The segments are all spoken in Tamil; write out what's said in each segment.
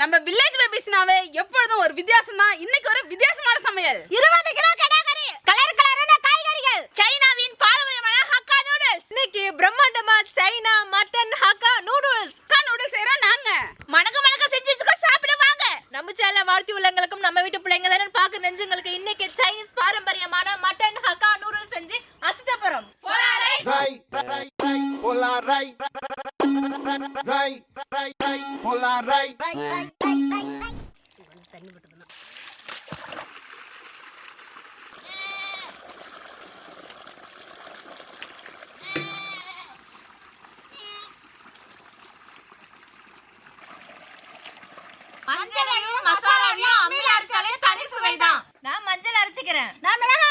நம்ம வில்லேஜ் பேபிஸ்னாவே மஞ்சளையும் மசாலாவையும் அம்மில அரைச்சாலே தனி சுவைதான். நான் மஞ்சள் அரைச்சிக்கிறேன். நான் மிளகா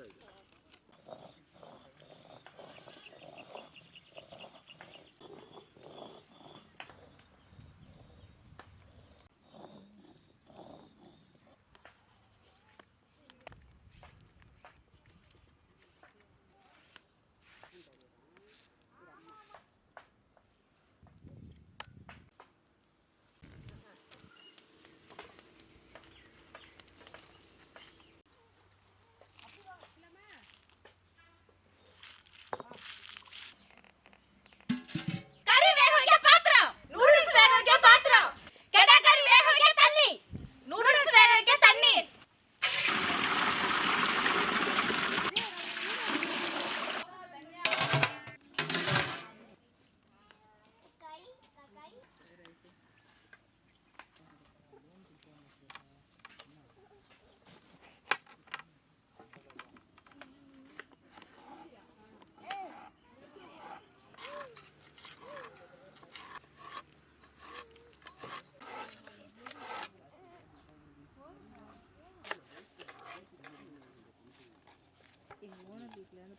There you go.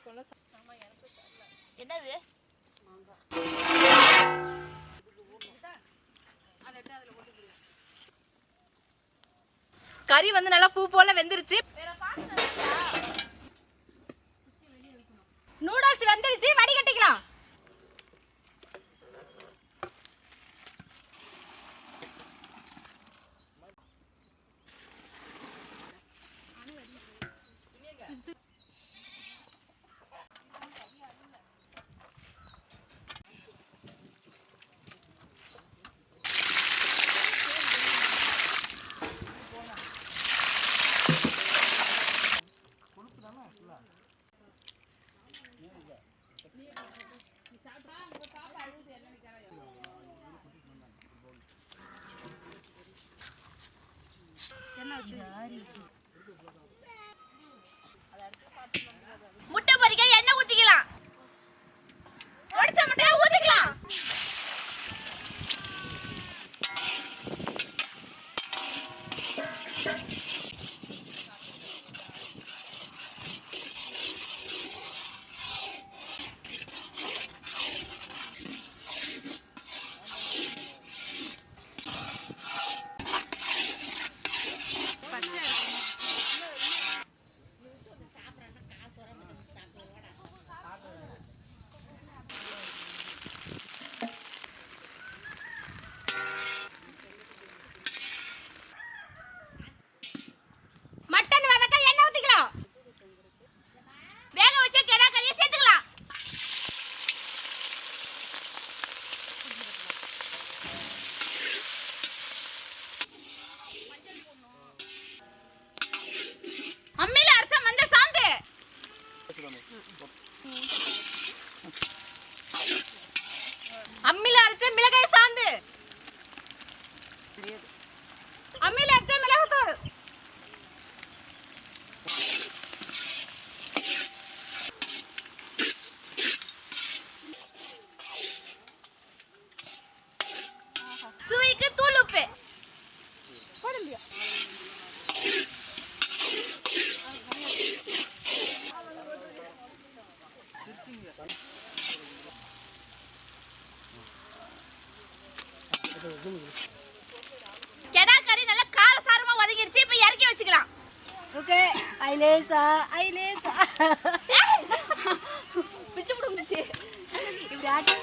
இருக்கும்ல என்னது? கறி வந்து நல்லா பூ போல வெந்துருச்சு. நூடுல்ஸ் வெந்துருச்சு. வடிகட்டிக்கலாம். 记。அரைச்ச மிளகாய் சாந்து அம்மியில் அரைச்ச மிளகாய் தூள் சுவைக்கு தூள் உப்பு போடலையா Thank you. கெடா கறி நல்லா காரசாரமா வதங்கிடுச்சு இப்போ இறக்கி வச்சுக்கலாம். ஓகே ஐ லேசா ஐ லேசா. பிச்சு பிடிச்சி இப்படி ஆட்டி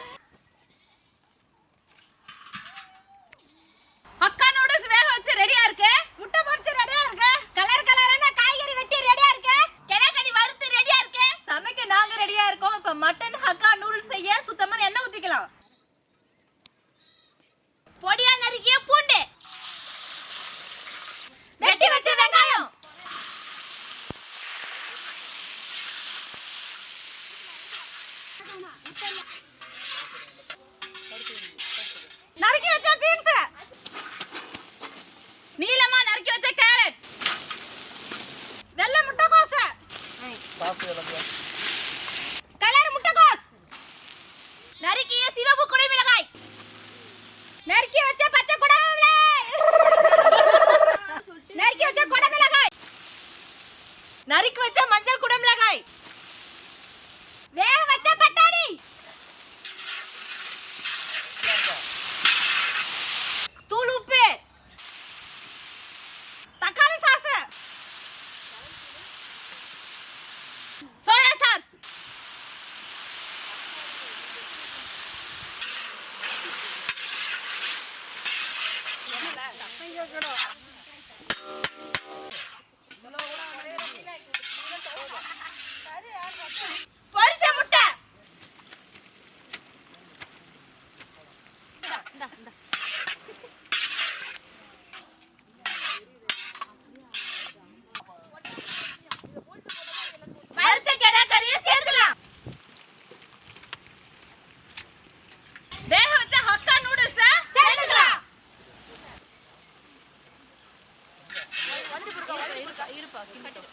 இருப்பா கிண்டோம்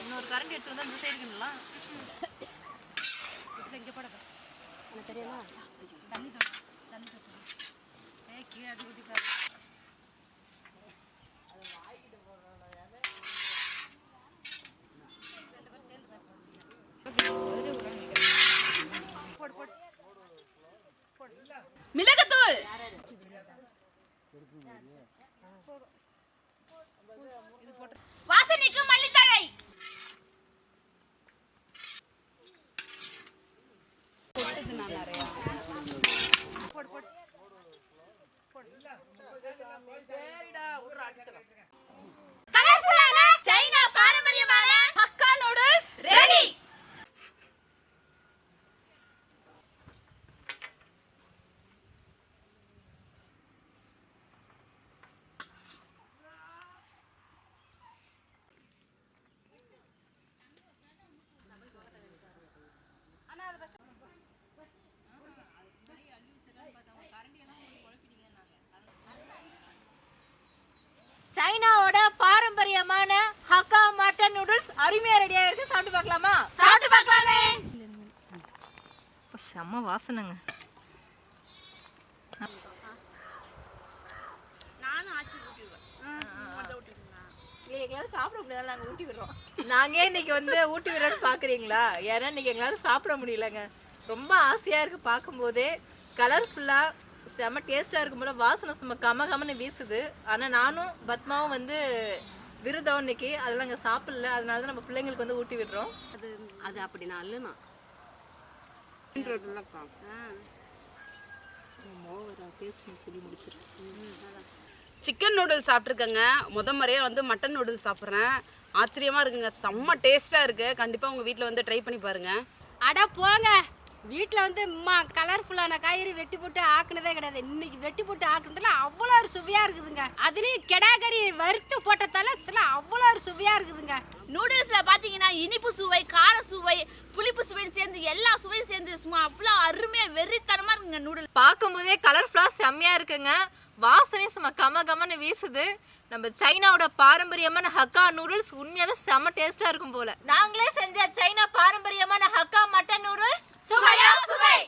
இன்னொரு கரண்ட் எடுத்து வந்து இந்த சைடு கிண்டலாம். இதில் இங்கே போட. எனக்கு தெரியலாம் தண்ணி தண்ணி ஏ கீழே அது ஊட்டி அடிச்சிடும் சைனாவோட பாரம்பரியமான ஹக்கா மட்டன் நூடுல்ஸ் அருமையா ரெடியா இருக்கு சாப்பிட்டு பார்க்கலாமா? சாப்பிட்டு பார்க்கலாமே. செம்ம வாசனைங்க. எங்களால சாப்பிட முடியாது நாங்கள் ஊட்டி விடுறோம் நாங்கள் இன்னைக்கு வந்து ஊட்டி விடுறோன்னு பார்க்குறீங்களா ஏன்னா இன்னைக்கு எங்களால் சாப்பிட முடியலங்க. ரொம்ப ஆசையாக இருக்குது பார்க்கும்போதே. கலர்ஃபுல்லாக செம்ம டேஸ்ட்டாக இருக்கும் போல வாசனை சும்மா கம கமன்னு வீசுது. ஆனால் நானும் பத்மாவும் வந்து விருதம் இன்னைக்கு அதெல்லாம் நாங்கள் சாப்பிடல. அதனால தான் நம்ம பிள்ளைங்களுக்கு வந்து ஊட்டி விடுறோம். அது அது அப்படி நான் அல்லுனா சிக்கன் நூடுல்ஸ் சாப்பிட்ருக்கேங்க முத முறையாக வந்து மட்டன் நூடுல்ஸ் சாப்பிட்றேன். ஆச்சரியமாக இருக்குங்க. செம்ம டேஸ்ட்டாக இருக்குது கண்டிப்பாக உங்கள் வீட்டில் வந்து ட்ரை பண்ணி பாருங்கள் அட போங்க. வீட்டில் வந்து அம்மா கலர்ஃபுல்லான காய்கறி வெட்டி போட்டு ஆக்குனதே கிடையாது. இன்னைக்கு வெட்டி போட்டு ஆக்குனதுல அவ்வளோ ஒரு சுவையாக இருக்குதுங்க. அதுலேயும் கெடாகறி வறுத்து போட்டதால சொல்ல அவ்வளோ ஒரு சுவையாக இருக்குதுங்க. நூடுல்ஸில் பார்த்தீங்கன்னா இனிப்பு சுவை கார சுவை புளிப்பு சுவைன்னு சேர்ந்து எல்லா சுவையும் சேர்ந்து சும்மா அவ்வளோ அருமையாக வெறித்தனமாக இருக்குங்க நூடுல்ஸ் பார்க்கும்போதே கலர்ஃபுல்லாக செம்மையாக இருக்குங்க. வாசனையும் சும்மா கம கமன்னு வீசுது. நம்ம சைனாவோட பாரம்பரியமான ஹக்கா நூடுல்ஸ் உண்மையாவே செம்ம டேஸ்டா இருக்கும் போல. நாங்களே செஞ்ச சைனா பாரம்பரியமான ஹக்கா மட்டன் நூடுல்ஸ் சுவையா சுவை!